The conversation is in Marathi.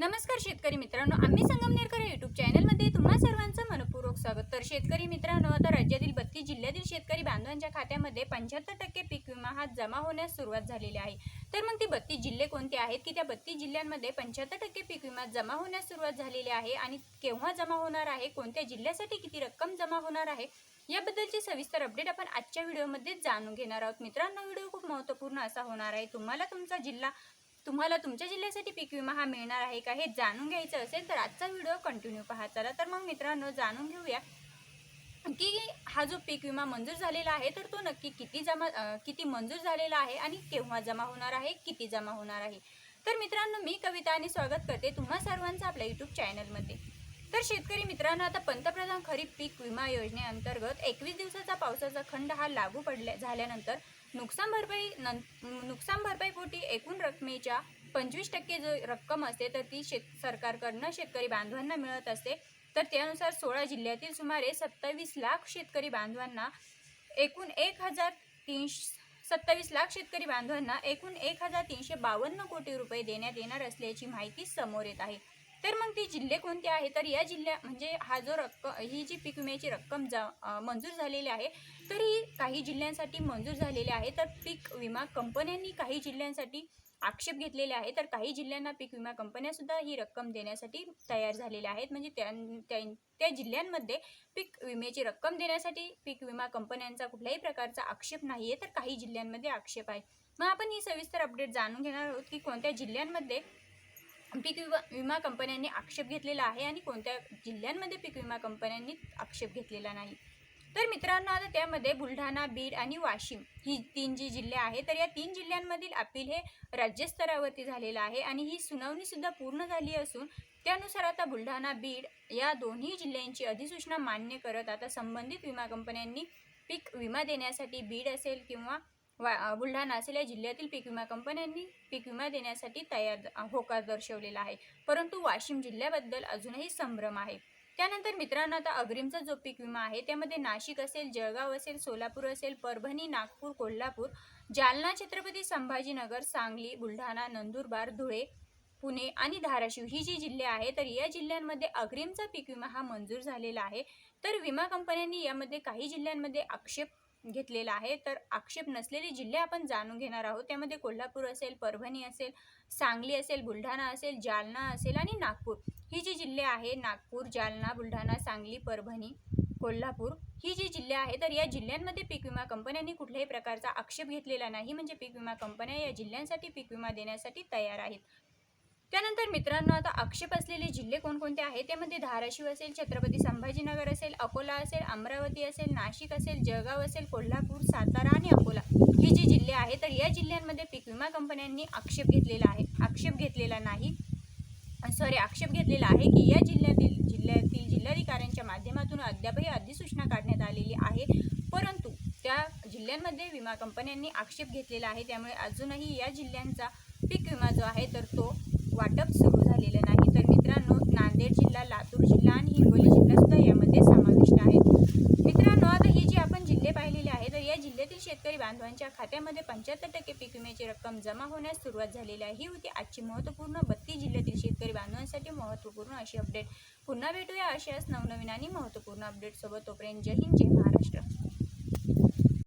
नमस्कार शेतकरी मित्रांनो आम्ही संगमनेरकर युट्यूब चॅनलमध्ये तुम्हा सर्वांचं मनपूर्वक स्वागत. तर शेतकरी मित्रांनो आता राज्यातील बत्तीस जिल्ह्यातील शेतकरी बांधवांच्या खात्यामध्ये पंच्याहत्तर टक्के पीक विमा हा जमा होण्यास सुरुवात झालेली आहे. तर मग ती बत्तीस जिल्हे कोणते आहेत की त्या बत्तीस जिल्ह्यांमध्ये पंच्याहत्तर टक्के पीक विमा जमा होण्यास सुरुवात झालेली आहे आणि केव्हा जमा होणार आहे कोणत्या जिल्ह्यासाठी किती रक्कम जमा होणार आहे याबद्दलची सविस्तर अपडेट आपण आजच्या व्हिडिओमध्ये जाणून घेणार आहोत. मित्रांनो व्हिडिओ खूप महत्त्वपूर्ण असा होणार आहे. तुम्हाला तुमचा जिल्हा तुम्हाला तुमच्या जिल्ह्यासाठी पीक विमा हा मिळणार आहे का हे जाणून घ्यायचं असेल तर आजचा व्हिडिओ कंटिन्यू पहा. चला तर मग मित्रांनो जाणून घेऊया. की हा जो पीक विमा मंजूर झालेला आहे तर तो नक्की किती जमा किती मंजूर झालेला आहे आणि केव्हा जमा होणार आहे किती जमा होणार आहे? तर मित्रांनो मी कविता आणि स्वागत करते तुम्हा सर्वांचं आपल्या यूट्यूब चॅनलमध्ये तर शेतकरी मित्रांनो आता पंतप्रधान खरीप पीक विमा योजनेअंतर्गत एकवीस दिवसाचा पावसाचा खंड हा लागू पडल्या झाल्यानंतर नुकसान भरपाई नं नुकसान भरपाईपोटी एकूण रकमेच्या पंचवीस टक्के जो रक्कम असते तर ती शेत सरकारकडनं शेतकरी बांधवांना मिळत असते. तर त्यानुसार सोळा जिल्ह्यातील सुमारे सत्तावीस लाख शेतकरी बांधवांना एकूण एक हजार तीनशे सत्तावीस लाख शेतकरी बांधवांना एकूण एक हजार तीनशे बावन्न कोटी रुपये देण्यात येणार असल्याची माहिती समोर येत आहे. तर मग ती जिल्हे कोणते आहे? तर या जिल्ह्या म्हणजे हा जो रक्कम ही जी पीक विम्याची रक्कम जा मंजूर झालेली आहे तर ही काही जिल्ह्यांसाठी मंजूर झालेली आहे. तर पीक विमा कंपन्यांनी काही जिल्ह्यांसाठी आक्षेप घेतलेले आहे. तर काही जिल्ह्यांना पीक विमा कंपन्यासुद्धा ही रक्कम देण्यासाठी तयार झालेल्या आहेत. म्हणजे त्या- त्या जिल्ह्यांमध्ये पीक विम्याची रक्कम देण्यासाठी पीक विमा कंपन्यांचा कुठल्याही प्रकारचा आक्षेप नाही आहे तर काही जिल्ह्यांमध्ये आक्षेप आहे. मग आपण ही सविस्तर अपडेट जाणून घेणार आहोत की कोणत्या जिल्ह्यांमध्ये पीक विमा विमा कंपन्यांनी आक्षेप घेतलेला आहे आणि कोणत्या जिल्ह्यांमध्ये पीक विमा कंपन्यांनी आक्षेप घेतलेला नाही? तर मित्रांनो आता त्यामध्ये बुलढाणा बीड आणि वाशिम ही तीन जी जिल्हे आहे तर या तीन जिल्ह्यांमधील अपील हे राज्यस्तरावरती झालेलं आहे आणि ही सुनावणी सुद्धा पूर्ण झाली असून त्यानुसार आता बुलढाणा बीड या दोन्ही जिल्ह्यांची अधिसूचना मान्य करत आता संबंधित विमा कंपन्यांनी पीक विमा देण्यासाठी बीड असेल किंवा वा बुलढाणा असेल या जिल्ह्यातील पीक विमा कंपन्यांनी पीक विमा देण्यासाठी तयार होकार दर्शवलेला आहे. परंतु वाशिम जिल्ह्याबद्दल अजूनही संभ्रम आहे. त्यानंतर मित्रांनो आता अग्रिमचा जो पीक विमा आहे त्यामध्ये नाशिक असेल जळगाव असेल सोलापूर असेल परभणी नागपूर कोल्हापूर जालना छत्रपती संभाजीनगर सांगली बुलढाणा नंदुरबार धुळे पुणे आणि धाराशिव ही जी जिल्हे आहे तर या जिल्ह्यांमध्ये अग्रिमचा पीक विमा हा मंजूर झालेला आहे. तर विमा कंपन्यांनी यामध्ये काही जिल्ह्यांमध्ये आक्षेप घेतलेला आहे. तर आक्षेप नसलेले जिल्हे आपण जाणून घेणार आहोत. त्यामध्ये कोल्हापूर असेल परभणी असेल सांगली असेल बुलढाणा असेल जालना असेल आणि नागपूर. ही जी जिल्हे आहे नागपूर जालना बुलढाणा सांगली परभणी कोल्हापूर ही जी जिल्हे आहे तर या जिल्ह्यांमध्ये पीक विमा कंपन्यांनी कुठल्याही प्रकारचा आक्षेप घेतलेला नाही. म्हणजे पीक विमा कंपन्या या जिल्ह्यांसाठी पीक विमा देण्यासाठी तयार आहेत. त्यानंतर मित्रांनो आता आक्षेप असलेले जिल्हे कोणकोणते आहेत? त्यामध्ये धाराशिव असेल छत्रपती संभाजीनगर असेल अकोला असेल अमरावती असेल नाशिक असेल जळगाव असेल कोल्हापूर सातारा आणि अकोला हे जे जिल्हे आहेत तर या जिल्ह्यांमध्ये पीक विमा कंपन्यांनी आक्षेप घेतलेला आहे. आक्षेप घेतलेला नाही. सॉरी आक्षेप घेतलेला आहे की या जिल्ह्यातील जिल्ह्यातील जिल्हाधिकाऱ्यांच्या माध्यमातून अद्यापही अधिसूचना काढण्यात आलेली आहे. परंतु त्या जिल्ह्यांमध्ये विमा कंपन्यांनी आक्षेप घेतलेला आहे. त्यामुळे अजूनही या जिल्ह्यांचा पीक विमा जो आहे तर तो वाटप सुरू झालेलं नाही तर मित्रांनो नांदेड जिल्हा लातूर जिल्हा आणि हिंगोली जिल्हा सुद्धा यामध्ये समाविष्ट आहे मित्रांनो आता ही जी आपण जिल्हे पाहिलेले आहे तर या जिल्ह्यातील शेतकरी बांधवांच्या खात्यामध्ये पंच्याहत्तर टक्के पीक विम्याची रक्कम जमा होण्यास सुरुवात झालेली आहे. ही होती आजची महत्त्वपूर्ण बत्तीस जिल्ह्यातील शेतकरी बांधवांसाठी महत्त्वपूर्ण अशी अपडेट. पुन्हा भेटूया अशाच नवनवीन आणि महत्त्वपूर्ण अपडेटसोबत. तोपर्यंत जय हिंद जय महाराष्ट्र.